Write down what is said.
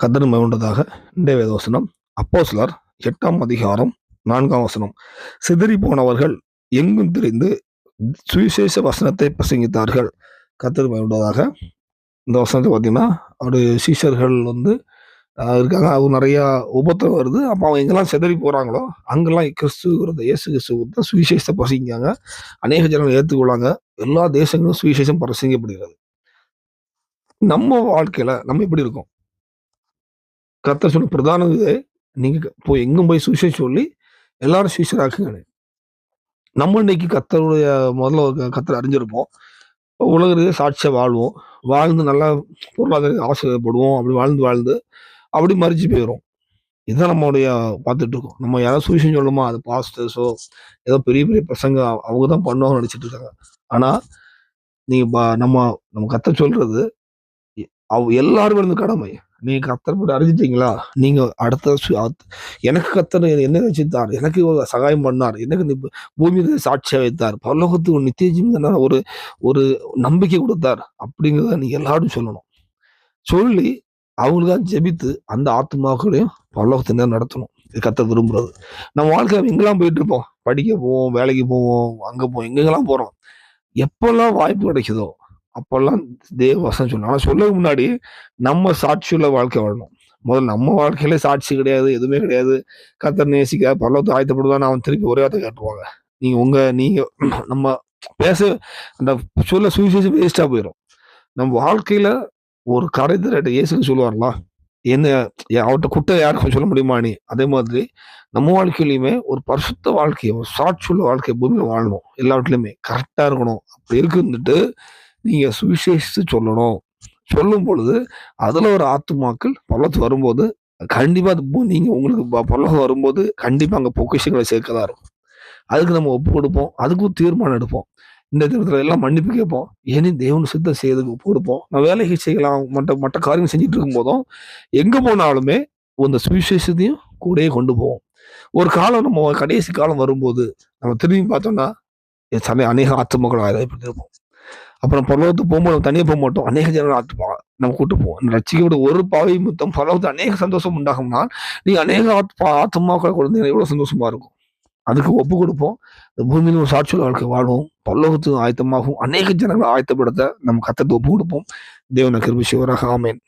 கத்தர் மகிழ்ந்ததாக இன்றைய வேதவசனம் அப்போ சிலர் எட்டாம் அதிகாரம் நான்காம் வசனம். சிதறி போனவர்கள் எங்கும் திரிந்து சுவிசேஷ வசனத்தை பிரசங்கித்தார்கள். கத்தர் மகிழ்ந்ததாக இந்த வசனத்தை பார்த்தீங்கன்னா அவருடைய சீஷர்கள் வந்து இருக்காங்க. அவங்க நிறையா உபத்திரம் வருது. அப்போ அவங்க எங்கெல்லாம் சிதறி போகிறாங்களோ அங்கெல்லாம் கிறிஸ்துங்கிறத இயேசு கிறிஸ்துவ தான் சுவிசேஷத்தை பிரசங்கிக்காங்க அநேக ஜனங்கள் ஏற்றுக்கொள்ளாங்க எல்லா தேசங்களும் சுவிசேஷம் பிரசங்கப்படுகிறது நம்ம வாழ்க்கையில் நம்ம எப்படி இருக்கோம்? கர்த்தர் சொல்ல பிரதான இது. நீங்கள் போய் எங்கும் போய் சுவிசேஷம் சொல்லி எல்லாரும் சுவிசராக்குங்க நம்ம இன்னைக்கு கத்தருடைய முதல்ல ஒரு கத்தரை அறிஞ்சிருப்போம். உலகிறது சாட்சியாக வாழ்வோம். வாழ்ந்து நல்லா பொருளாதார ஆசைப்படுவோம் அப்படி வாழ்ந்து வாழ்ந்து அப்படி மறிச்சு போயிடும் இதுதான் நம்மளுடைய பார்த்துட்டு இருக்கோம். நம்ம யாராவது சுவிசேஷம் சொல்லணுமா? அது பாஸ்டர்ஸோ ஏதோ பெரிய பெரிய பசங்க அவங்க தான் பண்ணுவாங்கன்னு நினச்சிட்டு இருக்காங்க. ஆனால் நீங்கள் நம்ம நம்ம கத்த சொல்றது அவ் எல்லாருமே இருந்து கடமை. நீங்க கத்தர் போட்டு அறிஞ்சிட்டீங்களா? நீங்க அடுத்த எனக்கு கத்தர் என்ன வச்சுத்தார் எனக்கு சகாயம் பண்ணார். எனக்கு இந்த பூமியில சாட்சியா வைத்தார். பரலோகத்துக்கு ஒரு நித்திய ஜீவன் ஒரு ஒரு நம்பிக்கை கொடுத்தார். அப்படிங்கிறத நீ எல்லாரும் சொல்லணும். சொல்லி அவங்களுக்காக ஜெபித்து அந்த ஆத்மாக்களையும் பரலோகத்தை நேரம் நடத்தணும். இது கத்த விரும்புறது. நம்ம வாழ்க்கை எங்கெல்லாம் போயிட்டு இருப்போம்? படிக்க போவோம் வேலைக்கு போவோம் அங்க போவோம் எங்கெங்கெல்லாம் போறோம். எப்பெல்லாம் வாய்ப்பு கிடைக்குதோ அப்போல்லாம் தேவ வசனம் சொல்லணும் ஆனால் சொல்ல முன்னாடி நம்ம சாட்சியுள்ள வாழ்க்கை வாழணும். முதல்ல நம்ம வாழ்க்கையில சாட்சி கிடையாது எதுவுமே கிடையாது. கத்தர் நேசிக்க பரலோகத்தை ஆயத்தப்படுவான்னு அவன் திருப்பி ஒரே வார்த்தை காட்டுவாங்க. நீங்க உங்க நீங்க நம்ம பேச அந்த சொல்ல சுவிசேஷம் வேஸ்டா போயிடும் நம்ம வாழ்க்கையில ஒரு கரைதரட்ட இயேசுக்கு சொல்லுவார்களா என்ன அவர்கிட்ட குட்டை யாருக்கும் சொல்ல முடியுமா நீ? அதே மாதிரி நம்ம வாழ்க்கையிலையுமே ஒரு பரிசுத்த வாழ்க்கையை ஒரு சாட்சியுள்ள வாழ்க்கையை பூமியில் வாழணும். எல்லாவற்றிலுமே கரெக்டாக இருக்கணும். அப்படி இருக்குன்னுட்டு நீங்கள் சுவிசேஷித்து சொல்லணும். சொல்லும் பொழுது அதில் ஒரு ஆத்துமாக்கள் பள்ளத்து வரும்போது கண்டிப்பாக அது நீங்கள் உங்களுக்கு ப- வரும்போது கண்டிப்பாக அங்கே பொக்கிஷங்களை சேர்க்கதான் இருக்கும். அதுக்கு நம்ம ஒப்பு கொடுப்போம். அதுக்கும் தீர்மானம் எடுப்போம். இந்த தினத்துல எல்லாம் மன்னிப்பு கேட்போம். ஏனி தேவன் சித்தம் செய்யறதுக்கு ஒப்பு கொடுப்போம். நான் வேலைக்கு செய்யலாம் மற்ற மற்ற காரியம் செஞ்சுட்டு இருக்கும் போதும் எங்கே போனாலுமே இந்த சுவிசேஷத்தையும் கூடயே கொண்டு போவோம். ஒரு காலம் நம்ம கடைசி காலம் வரும்போது நம்ம திரும்பி பார்த்தோம்னா சமயம் அநேக ஆத்துமக்களாக இருப்போம் அப்புறம் பரலோகத்துக்கு போகும்போது நம்ம தனியாக போக மாட்டோம். அநேக ஜனங்கள் ஆத்துமா நம்ம கூட்டு போவோம். ரட்சிக்கப்பட்ட ஒரு பாவை மொத்தம் பரலோகத்து அநேக சந்தோஷம் உண்டாகும்னா நீங்க அநேக ஆத்மா ஆத்மாக்கள் குழந்தைங்க எவ்வளவு சந்தோஷமா இருக்கும். அதுக்கு ஒப்பு கொடுப்போம். இந்த பூமியில் ஒரு சாட்சியுள்ள வாழ்க்கை வாழ்வோம். பரலோகத்துக்கு ஆயத்தமாகும் அநேக ஜனங்களை ஆயத்தப்படுத்த நம்ம கத்தத்தை ஒப்பு கொடுப்போம். தேவன கிருபி சிவராக ஆமேன்.